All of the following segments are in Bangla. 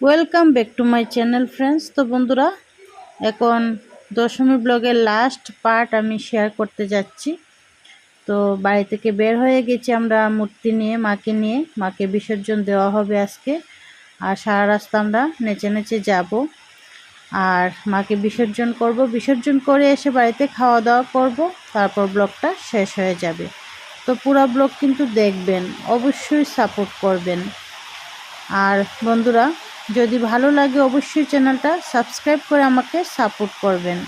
Welcome back to my channel friends তো বন্ধুরা, এখন দশমী ব্লগের লাস্ট পার্ট আমি শেয়ার করতে যাচ্ছি। তো বাড়ি থেকে বের হয়ে গেছি আমরা মূর্তি নিয়ে, মাকে নিয়ে। মাকে বিসর্জন দেওয়া হবে আজকে। আর সারা রাস্তা আমরা নেচে নেচে যাব। আর মাকে বিসর্জন করব। বিসর্জন করে এসে বাড়িতে খাওয়া দাওয়া করব। তারপর ব্লগটা শেষ হয়ে যাবে। তো পুরা ব্লগ কিন্তু দেখবেন, অবশ্যই সাপোর্ট করবেন। আর বন্ধুরা যদি ভালো লাগে অবশ্যই চ্যানেলটা সাবস্ক্রাইব করে আমাকে সাপোর্ট করবেন।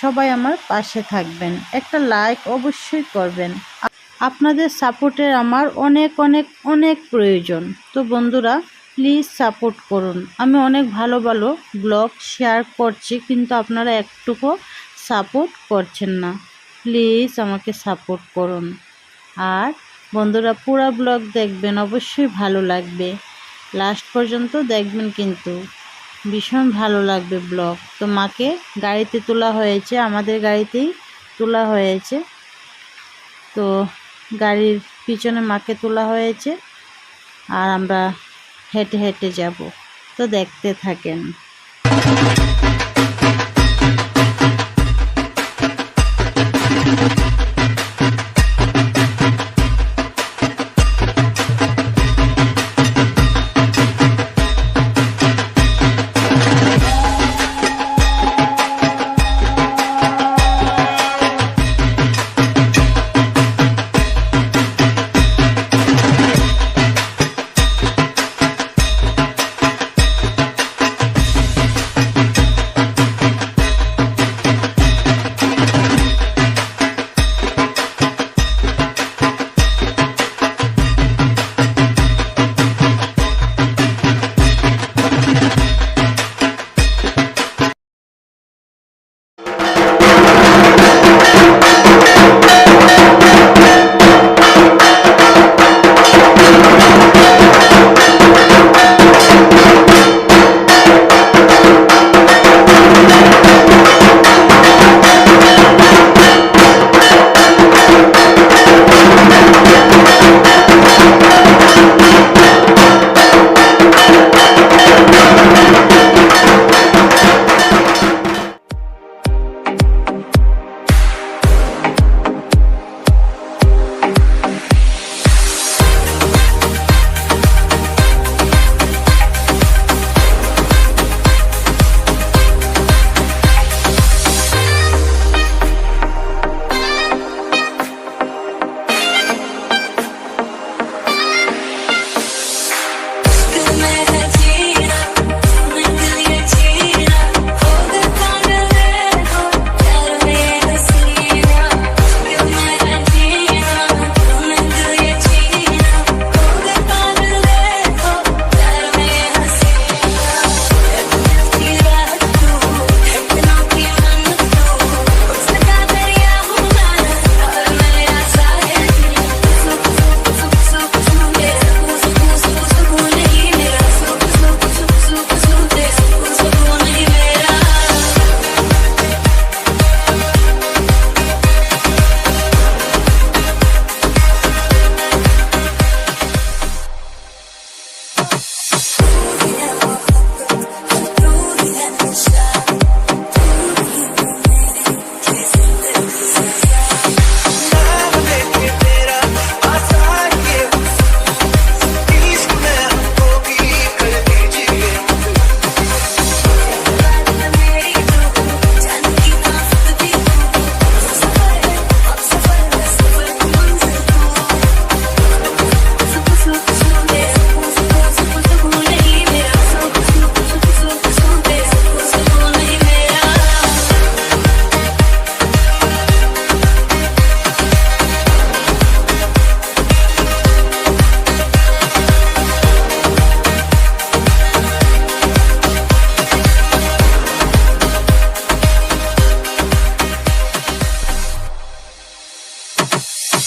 সবাই আমার পাশে থাকবেন। একটা লাইক অবশ্যই করবেন। আপনাদের সাপোর্টের আমার অনেক অনেক অনেক প্রয়োজন। তো বন্ধুরা প্লিজ সাপোর্ট করুন। আমি অনেক ভালো ভালো ব্লগ শেয়ার করছি, কিন্তু আপনারা একটুকু সাপোর্ট করছেন না। প্লিজ আমাকে সাপোর্ট করুন। আর বন্ধুরা, পুরো ব্লগ দেখবেন, অবশ্যই ভালো লাগবে। লাস্ট পর্যন্ত দেখবেন কিন্তু। ভীষণ ভালো লাগবে ব্লগ। তো মাকে গাড়িতে তোলা হয়েছে, আমাদের গাড়িতেই তোলা হয়েছে। তো গাড়ির পিছনে মাকে তোলা হয়েছে আর আমরা হেঁটে হেঁটে যাব। তো দেখতে থাকেন।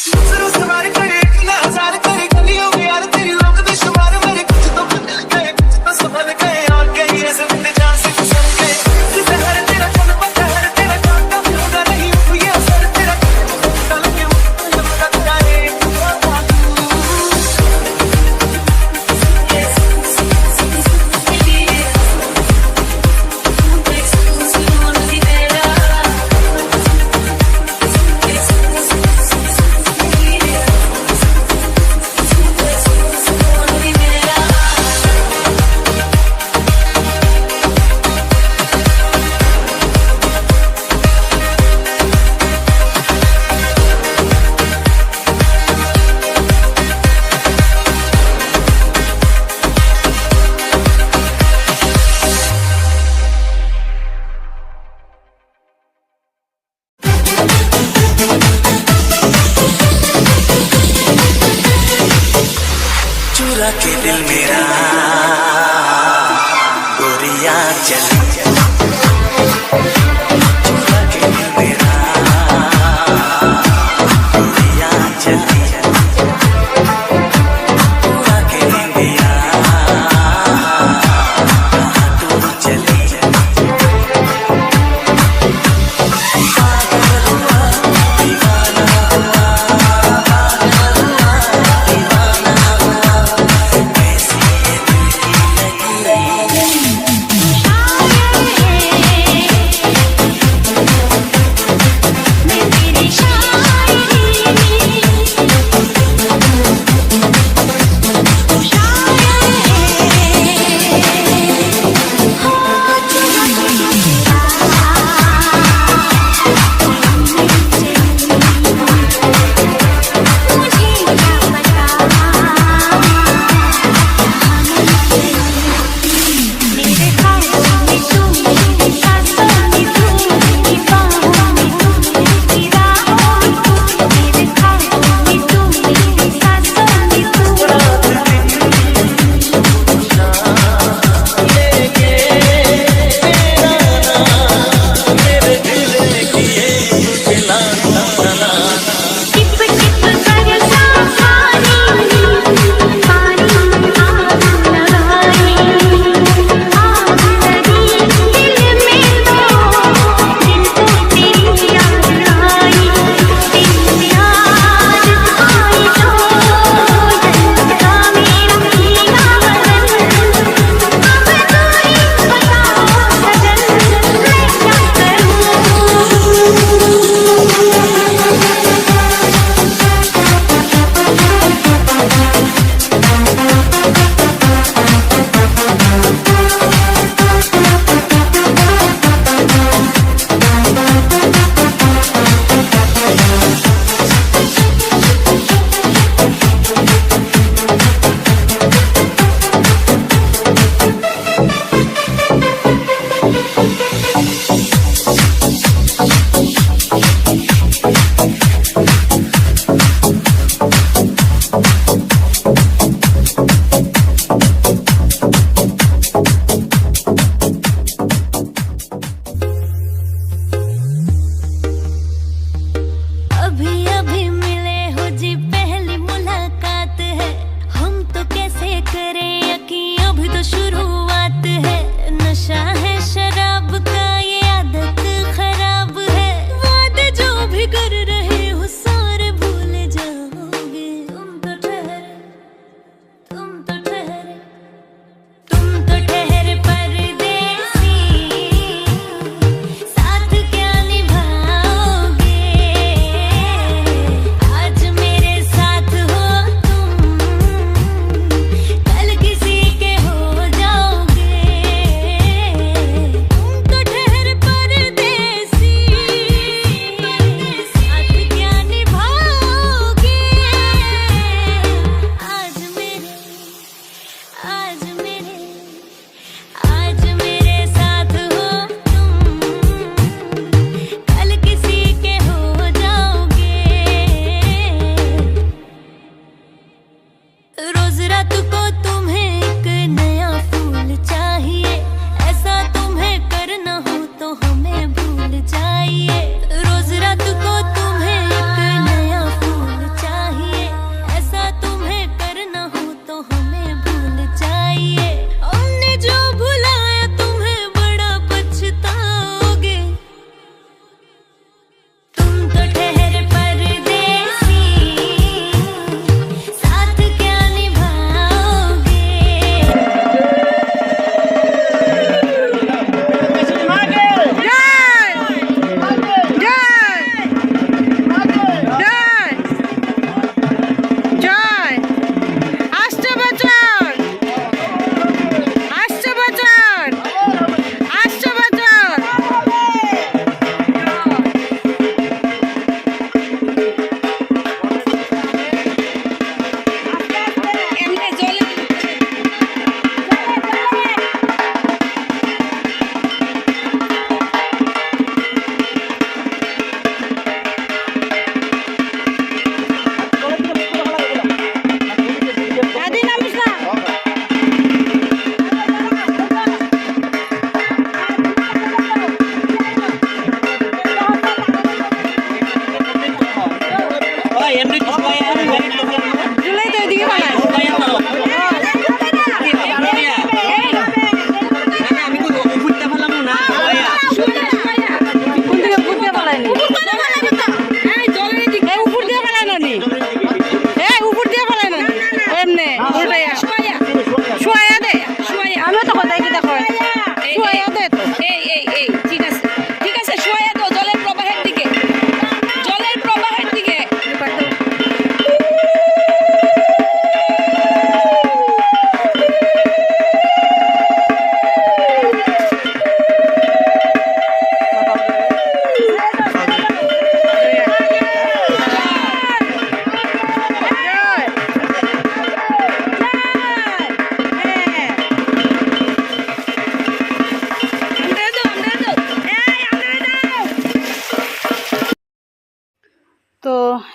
Solo se va a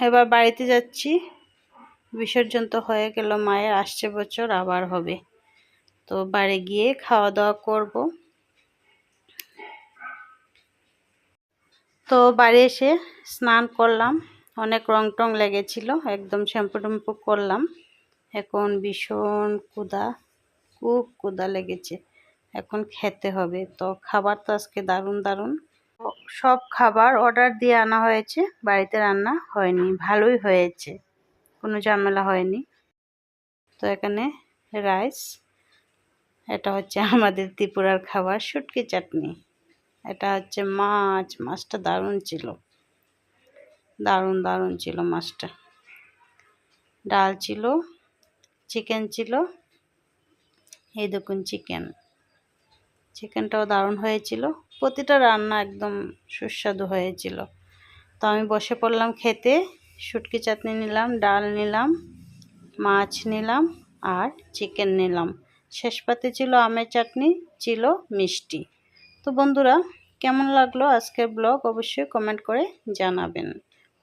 এবার বাড়িতে যাচ্ছি। বিসর্জন তো হয়ে গেল, মায়ের আসছে বছর, আবার হবে। তো বাড়ি গিয়ে খাওয়া দাওয়া করব। তো বাড়ি এসে স্নান করলাম। অনেক রং টং লেগেছিল, একদম শ্যাম্পু ট্যাম্পু করলাম। এখন ভীষণ কুদা খুব কুদা লেগেছে। এখন খেতে হবে। তো খাবার তো আজকে দারুণ দারুণ। সব খাবার অর্ডার দিয়ে আনা হয়েছে। বাড়িতে রান্না হয়নি, ভালোই হয়েছে। কোনো ঝামেলা হয়নি। তো এখানে রাইস এটা হচ্ছে আমাদের ত্রিপুরার খাবার, শুটকি চাটনি। এটা হচ্ছে মাছ, মাছটা দারুণ ছিল। দারুণ দারুণ ছিল মাছটা। ডাল ছিল চিকেন ছিল। এই দেখুন চিকেন চিকেনটাও দারুণ হয়েছিল। প্রতিটা রান্না একদম সুস্বাদু হয়েছিল। তো আমি বসে পড়লাম খেতে, শুটকি চাটনি নিলাম, ডাল নিলাম, মাছ নিলাম আর চিকেন নিলাম। শেষ পাতে ছিল আমের চাটনি, ছিল মিষ্টি। তো বন্ধুরা, কেমন লাগল আজকের ব্লগ? অবশ্যই কমেন্ট করে জানাবেন।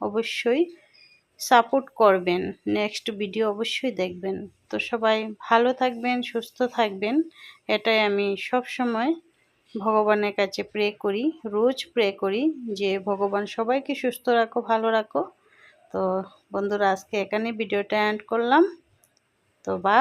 অবশ্যই সাপোর্ট করবেন। নেক্সট ভিডিও অবশ্যই দেখবেন। তো সবাই ভালো থাকবেন, সুস্থ থাকবেন। এটাই আমি সব সময় ভগবানের কাছে প্রে করি, রোজ প্রে করি যে, ভগবান সবাইকে সুস্থ রাখো, ভালো রাখো। তো বন্ধুরা, আজকে এখানে ভিডিওটা অ্যান্ড করলাম। তো বাই